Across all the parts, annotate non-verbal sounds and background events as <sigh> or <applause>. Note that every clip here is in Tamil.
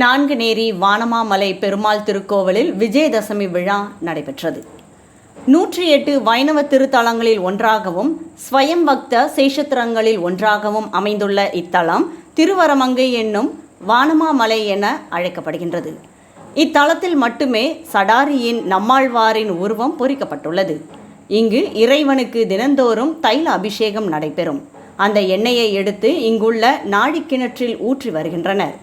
நான்குநேரி வானமாமலை பெருமாள் திருக்கோவிலில் விஜயதசமி விழா நடைபெற்றது. நூற்றி எட்டு வைணவ திருத்தலங்களில் ஒன்றாகவும் ஸ்வயம் பக்த சேஷத்திரங்களில் ஒன்றாகவும் அமைந்துள்ள இத்தலம் திருவரமங்கை என்னும் வானமாமலை என அழைக்கப்படுகின்றது. இத்தலத்தில் மட்டுமே சடாரியின் நம்மாழ்வாரின் உருவம் பொறிக்கப்பட்டுள்ளது. இங்கு இறைவனுக்கு தினந்தோறும் தைல அபிஷேகம் நடைபெறும். அந்த எண்ணெயை எடுத்து இங்குள்ள நாழிக்கிணற்றில் ஊற்றி வருகின்றனர்.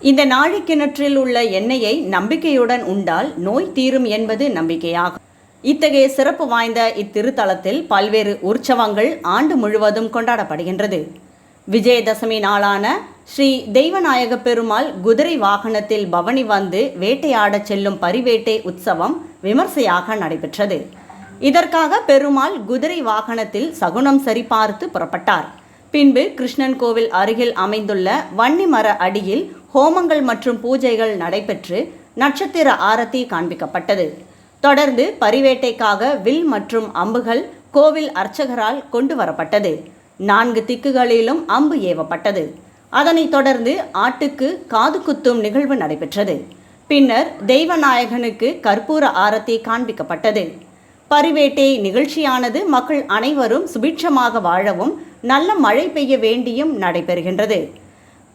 இந்த நாழிக்கிணற்றில் உள்ள எண்ணெயை நம்பிக்கையுடன் உண்டால் நோய் தீரும் என்பது நம்பிக்கையாகும். இத்தகைய சிறப்பு வாய்ந்த இத்திருத்தலத்தில் பல்வேறு உற்சவங்கள் ஆண்டு முழுவதும் கொண்டாடப்படுகின்றது. விஜயதசமி நாளான ஸ்ரீ தெய்வநாயக பெருமாள் குதிரை வாகனத்தில் பவனி வந்து வேட்டையாடச் செல்லும் பரிவேட்டை உற்சவம் விமர்சையாக நடைபெற்றது. இதற்காக பெருமாள் குதிரை வாகனத்தில் சகுனம் சரிபார்த்து புறப்பட்டார். பின்பு கிருஷ்ணன் கோவில் அருகில் அமைந்துள்ள வன்னிமர அடியில் ஹோமங்கள் மற்றும் பூஜைகள் நடைபெற்று நட்சத்திர ஆரத்தி காண்பிக்கப்பட்டது. தொடர்ந்து பரிவேட்டைக்காக வில் மற்றும் அம்புகள் கோவில் அர்ச்சகரால் கொண்டு வரப்பட்டது. நான்கு திக்குகளிலும் அம்பு ஏவப்பட்டது. அதனைத் தொடர்ந்து ஆட்டுக்கு காது குத்தும் நிகழ்வு நடைபெற்றது. பின்னர் தெய்வநாயகனுக்கு கற்பூர ஆரத்தி காண்பிக்கப்பட்டது. பரிவேட்டை நிகழ்ச்சியானது மக்கள் அனைவரும் சுபிட்சமாக வாழவும் நல்ல மழை பெய்ய வேண்டியும் நடைபெறுகின்றது.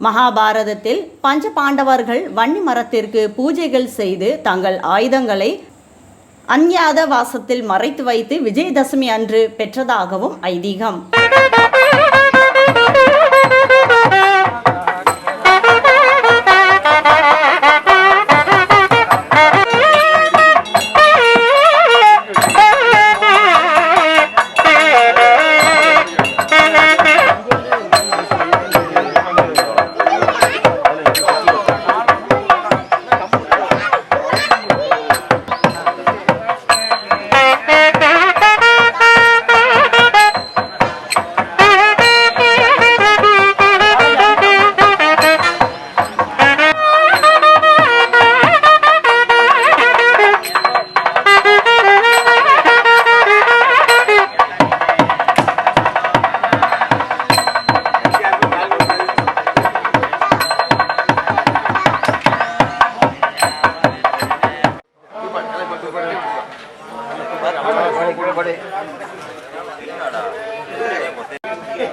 மகாபாரதத்தில் பஞ்ச பாண்டவர்கள் வன்னி மரத்திற்கு பூஜைகள் செய்து தங்கள் ஆயுதங்களை அஞ்ஞாத வாசத்தில் மறைத்து வைத்து விஜயதசமி அன்று பெற்றதாகவும் ஐதீகம். Thank <laughs> you. இந்த